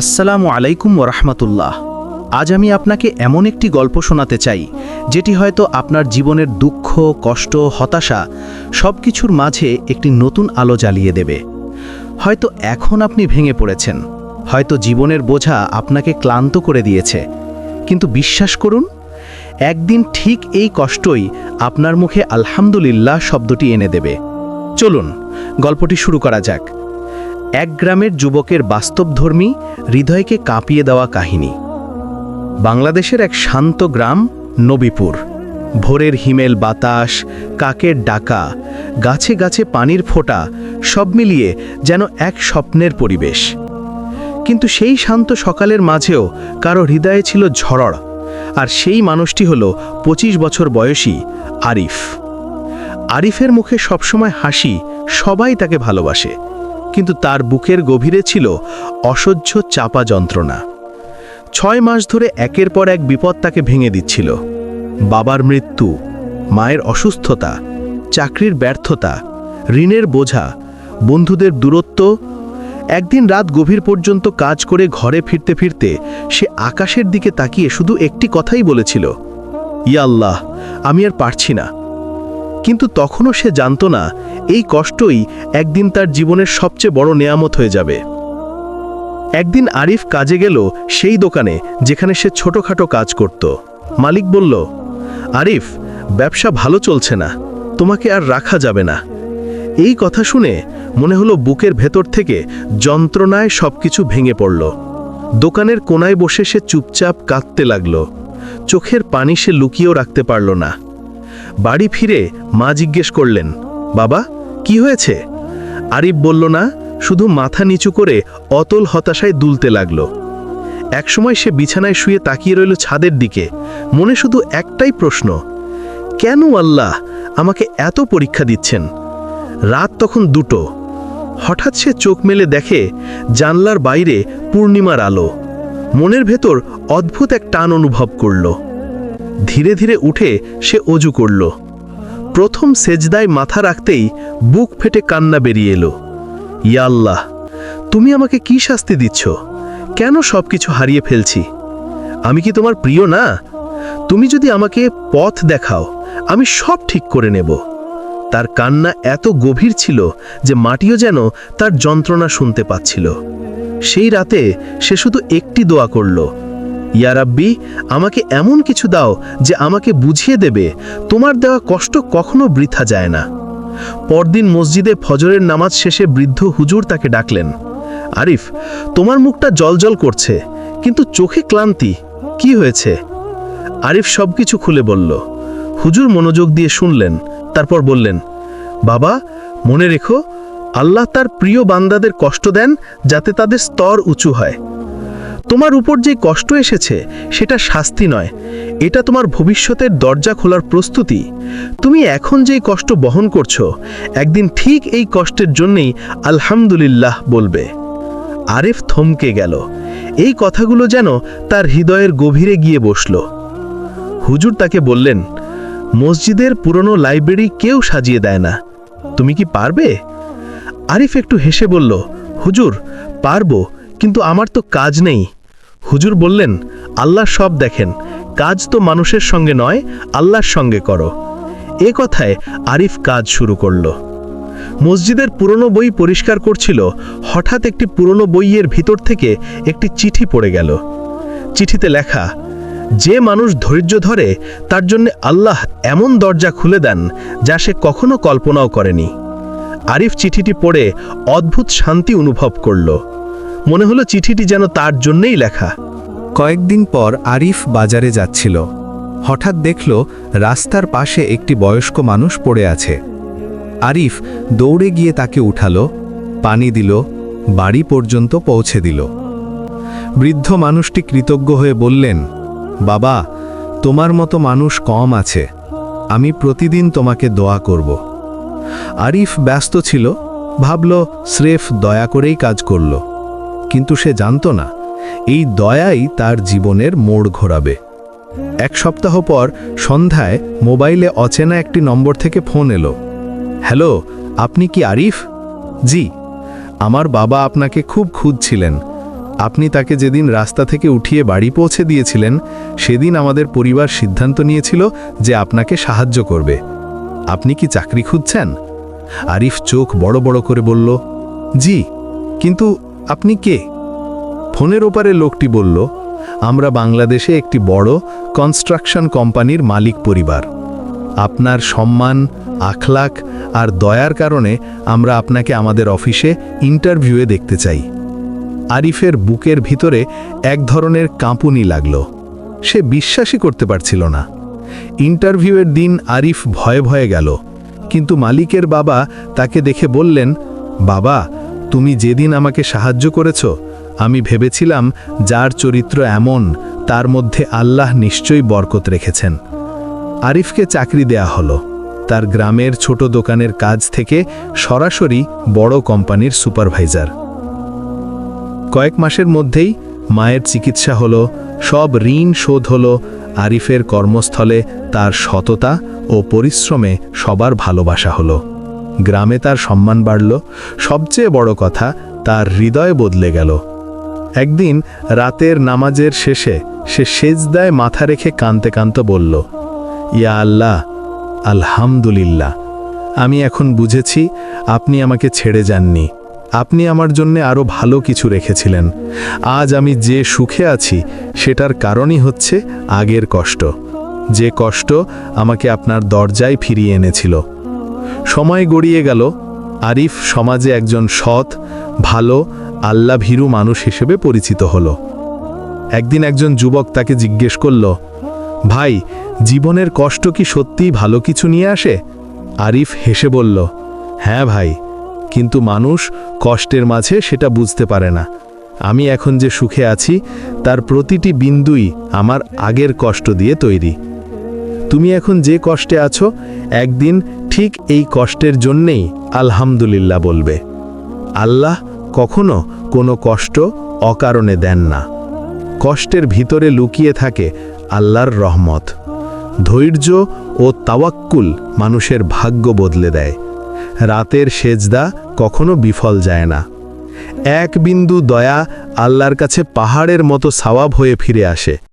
আসসালামু আলাইকুম ওরহমতুল্লাহ। আজ আমি আপনাকে এমন একটি গল্প শোনাতে চাই, যেটি হয়তো আপনার জীবনের দুঃখ, কষ্ট, হতাশা সব কিছুর মাঝে একটি নতুন আলো জ্বালিয়ে দেবে। হয়তো এখন আপনি ভেঙে পড়েছেন, হয়তো জীবনের বোঝা আপনাকে ক্লান্ত করে দিয়েছে। কিন্তু বিশ্বাস করুন, একদিন ঠিক এই কষ্টই আপনার মুখে আলহামদুলিল্লাহ শব্দটি এনে দেবে। চলুন, গল্পটি শুরু করা যাক। এক গ্রামের যুবকের বাস্তবধর্মী হৃদয়কে কাঁপিয়ে দেওয়া কাহিনী। বাংলাদেশের এক শান্ত গ্রাম, নবীপুর। ভোরের হিমেল বাতাস, কাকের ডাকা, গাছে গাছে পানির ফোঁটা, সব মিলিয়ে যেন এক স্বপ্নের পরিবেশ। কিন্তু সেই শান্ত সকালের মাঝেও কারও হৃদয়ে ছিল ঝড় আর সেই মানুষটি হল ২৫ বছর বয়সী আরিফ। আরিফের মুখে সবসময় হাসি, সবাই তাকে ভালোবাসে। কিন্তু তার বুকের গভীরে ছিল অসহ্য চাপা যন্ত্রণা। ছয় মাস ধরে একের পর এক বিপদ তাকে ভেঙে দিচ্ছিল। বাবার মৃত্যু, মায়ের অসুস্থতা, চাকরির ব্যর্থতা, ঋণের বোঝা, বন্ধুদের দূরত্ব, একদিন রাত গভীর পর্যন্ত কাজ করে ঘরে ফিরতে ফিরতে সে আকাশের দিকে তাকিয়ে শুধু একটি কথাই বলেছিল, ইয়া আল্লাহ, আমি আর পারছি না। কিন্তু তখনও সে জানত না, এই কষ্টই একদিন তার জীবনের সবচেয়ে বড় নেয়ামত হয়ে যাবে। একদিন আরিফ কাজে গেল সেই দোকানে, যেখানে সে ছোটখাটো কাজ করত। মালিক বলল, আরিফ, ব্যবসা ভালো চলছে না, তোমাকে আর রাখা যাবে না। এই কথা শুনে মনে হলো বুকের ভেতর থেকে যন্ত্রণায় সবকিছু ভেঙে পড়ল। দোকানের কোনায় বসে সে চুপচাপ কাঁদতে লাগল। চোখের পানি সে লুকিয়েও রাখতে পারল না। বাড়ি ফিরে মা জিজ্ঞেস করলেন, বাবা, কি হয়েছে? আরিফ বলল, না, শুধু মাথা নিচু করে অতল হতাশায় দুলতে লাগল। একসময় সে বিছানায় শুয়ে তাকিয়ে রইল ছাদের দিকে। মনে শুধু একটাই প্রশ্ন, কেন আল্লাহ আমাকে এত পরীক্ষা দিচ্ছেন? রাত তখন দুটো। হঠাৎ সে চোখ মেলে দেখে জানলার বাইরে পূর্ণিমার আলো। মনের ভেতর অদ্ভুত এক টান অনুভব করল। ধীরে ধীরে উঠে সে অজু করল। প্রথম সেজদায় মাথা রাখতেই বুক ফেটে কান্না বেরিয়ে এলো। ইয়া আল্লাহ, তুমি আমাকে কি শাস্তি দিচ্ছ? কেন সব কিছু হারিয়ে ফেলছি? আমি কি তোমার প্রিয় না? তুমি যদি আমাকে পথ দেখাও, আমি সব ঠিক করে নেব। তার কান্না এত গভীর ছিল যে মাটিও যেন তার যন্ত্রণা শুনতে পাচ্ছিল। সেই রাতে সে শুধু একটি দোয়া করল ইয়া রাব্বি, আমাকে এমন কিছু দাও যে আমাকে বুঝিয়ে দেবে। তোমার দেওয়া কষ্ট কখনো বৃথা যায় না। পরদিন মসজিদে ফজরের নামাজ শেষে বৃদ্ধ হুজুর তাকে ডাকলেন, আরিফ, তোমার মুখটা জলজল করছে, কিন্তু চোখে ক্লান্তি, কি হয়েছে? আরিফ সবকিছু খুলে বলল। হুজুর মনোযোগ দিয়ে শুনলেন, তারপর বললেন, বাবা, মনে রেখো, আল্লাহ তার প্রিয় বান্দাদের কষ্ট দেন যাতে তাদের স্তর উঁচু হয়। তোমার উপর যে কষ্ট এসেছে, সেটা শাস্তি নয়। এটা তোমার ভবিষ্যতের দরজা খোলার প্রস্তুতি। তুমি এখন যেই কষ্ট বহন করছ, একদিন ঠিক এই কষ্টের জন্যেই আলহামদুলিল্লাহ বলবে। আরেফ থমকে গেল। এই কথাগুলো যেন তার হৃদয়ের গভীরে গিয়ে বসল। হুজুর তাকে বললেন, মসজিদের পুরনো লাইব্রেরি কেউ সাজিয়ে দেয় না। তুমি কি পারবে? আরিফ একটু হেসে বলল, হুজুর, পারব, কিন্তু আমার তো কাজ নেই। হুজুর বললেন, আল্লাহ সব দেখেন, কাজ তো মানুষের সঙ্গে নয়, আল্লাহর সঙ্গে করো। এ কথায় আরিফ কাজ শুরু করল। মসজিদের পুরনো বই পরিষ্কার করছিল, হঠাৎ একটি পুরনো বইয়ের ভিতর থেকে একটি চিঠি পড়ে গেল। চিঠিতে লেখা, যে মানুষ ধৈর্য ধরে, তার জন্য আল্লাহ এমন দরজা খুলে দেন, যা সে কখনো কল্পনাও করেনি। আরিফ চিঠিটি পড়ে অদ্ভুত শান্তি অনুভব করল। মনে হলো চিঠিটি যেন তার জন্যেই লেখা। কয়েকদিন পর আরিফ বাজারে যাচ্ছিল। হঠাৎ দেখল রাস্তার পাশে একটি বয়স্ক মানুষ পড়ে আছে। আরিফ দৌড়ে গিয়ে তাকে উঠালো, পানি দিল, বাড়ি পর্যন্ত পৌঁছে দিল। বৃদ্ধ মানুষটি কৃতজ্ঞ হয়ে বললেন, বাবা, তোমার মতো মানুষ কম আছে। আমি প্রতিদিন তোমাকে দোয়া করব। আরিফ ব্যস্ত ছিল, ভাবল, স্রেফ দয়া করেই কাজ করল। কিন্তু সে জানত না, এই দয়াই তার জীবনের মোড় ঘোরাবে। এক সপ্তাহ পর সন্ধ্যায় মোবাইলে অচেনা একটি নম্বর থেকে ফোন এলো। হ্যালো, আপনি কি আরিফ? জি, আমার বাবা আপনাকে খুব খুঁজছিলেন। আপনি তাকে যেদিন রাস্তা থেকে উঠিয়ে বাড়ি পৌঁছে দিয়েছিলেন, সেদিন আমাদের পরিবার সিদ্ধান্ত নিয়েছিল যে আপনাকে সাহায্য করবে। আপনি কি চাকরি খুঁজছেন? আরিফ চোখ বড় বড় করে বলল, জি, কিন্তু আপনি কে? ফোনের ওপারে লোকটি বলল, আমরা বাংলাদেশে একটি বড় কনস্ট্রাকশন কোম্পানির মালিক পরিবার। আপনার সম্মান আখলাক আর দয়ার কারণে আমরা আপনাকে আমাদের অফিসে ইন্টারভিউয়ে দেখতে চাই। আরিফের বুকের ভিতরে এক ধরনের কাঁপুনি লাগল। সে বিশ্বাসই করতে পারছিল না। ইন্টারভিউয়ের দিন আরিফ ভয়ে ভয়ে গেল, কিন্তু মালিকের বাবা তাকে দেখে বললেন, বাবা তুমি যেদিন আমাকে সাহায্য করেছ, আমি ভেবেছিলাম যার চরিত্র এমন, তার মধ্যে আল্লাহ নিশ্চয়ই বরকত রেখেছেন। আরিফকে চাকরি দেয়া হলো। তার গ্রামের ছোট দোকানের কাজ থেকে সরাসরি বড় কোম্পানির সুপারভাইজার। কয়েক মাসের মধ্যেই মায়ের চিকিৎসা হলো, সব ঋণ শোধ হলো, আরিফের কর্মস্থলে তার সততা ও পরিশ্রমে সবার ভালোবাসা হলো। গ্রামে তার সম্মান বাড়ল। সবচেয়ে বড় কথা, তার হৃদয় বদলে গেল। একদিন রাতের নামাজের শেষে সে সেজদায় মাথা রেখে কানতে কানতে বলল, ইয়া আল্লাহ, আলহামদুলিল্লাহ। আমি এখন বুঝেছি আপনি আমাকে ছেড়ে যাননি। আপনি আমার জন্য আরও ভালো কিছু রেখেছিলেন। আজ আমি যে সুখে আছি, সেটার কারণই হচ্ছে আগের কষ্ট। যে কষ্ট আমাকে আপনার দরজায় ফিরিয়ে এনেছিল। সময় গড়িয়ে গেল, আরিফ সমাজে একজন সৎ, ভালো আল্লাহ ভীরু মানুষ হিসেবে পরিচিত হল। একদিন একজন যুবক তাকে জিজ্ঞেস করল, ভাই, জীবনের কষ্ট কি সত্যিই ভালো কিছু নিয়ে আসে? আরিফ হেসে বলল হ্যাঁ ভাই, কিন্তু মানুষ কষ্টের মাঝে সেটা বুঝতে পারে না। আমি এখন যে সুখে আছি, তার প্রতিটি বিন্দুই আমার আগের কষ্ট দিয়ে তৈরি। তুমি এখন যে কষ্টে আছো, একদিন ঠিক এই কষ্টের জন্যেই আলহামদুলিল্লাহ বলবে। আল্লাহ কখনো কোনো কষ্ট অকারণে দেন না। কষ্টের ভিতরে লুকিয়ে থাকে আল্লাহর রহমত। ধৈর্য ও তাওয়াক্কুল মানুষের ভাগ্য বদলে দেয়। রাতের সেজদা কখনো বিফল যায় না। এক বিন্দু দয়া আল্লাহর কাছে পাহাড়ের মতো সাওয়াব হয়ে ফিরে আসে।